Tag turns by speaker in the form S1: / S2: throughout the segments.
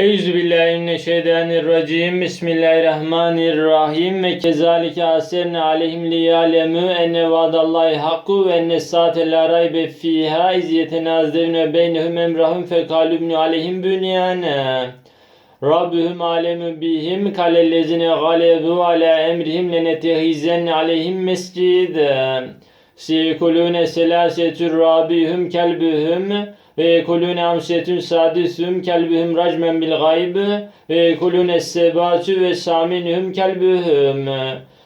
S1: Euzubillahimineşşeytanirracim. Bismillahirrahmanirrahim. Ve kezalike aserne aleyhim liyalemu enne vaadallahi hakku ve enne saate la raybe fiha iz yetenazevne beynehum emrahum fekalübnü aleyhim bünyane. Rabbühüm alemu bihim kalellezine galebu ala emrihim lenetehizen aleyhim mescide. Sikulune selasetür rabihum kelbühüm ve yekulune amsetün sadisüm kelbühüm racmen bil gayb ve yekulune sebatü ve saminühüm kelbühüm.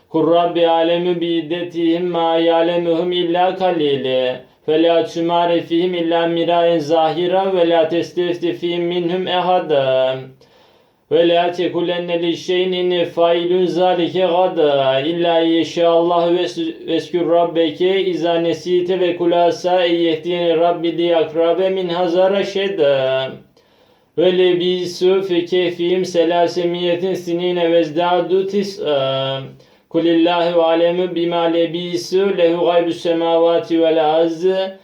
S1: Kur Rabbi alemi bi iddetihim ma yalemuhum illa kalile. فَلَا تُمَارِ فِيهِمْ إِلَّا مِرَاءً زَاهِرًا وَلَا تَسْتَفْتِ فِيهِمْ مِنْهُمْ ve la tekûlenne li şeynin failun zâlike gada illa yeşâallah veskür rabbeke izâ nesîte ve kulâsâ eyyehdiyen rabbi li akrabe min hazara şedâ. E, ve lebîsû fi kehfihim selâsemiyetin sinîne vezdâdu tis'a. Kulillâhu alemu bimâ lebîsû lehu gaybü semâvâti vel azı.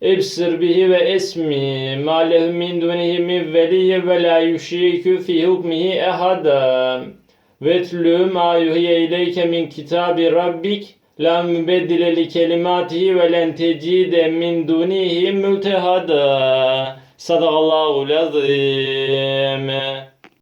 S1: İbsir bihi ve esmi ma lehu min dunihi min veliyye ve la yuşrikü fi hukmihi ehada. Vetlü ma yuhiye ileyke min kitabi rabbik la mübeddile li kelimatihi ve len tecide min dunihi mültehada. Sadakallahu lazim.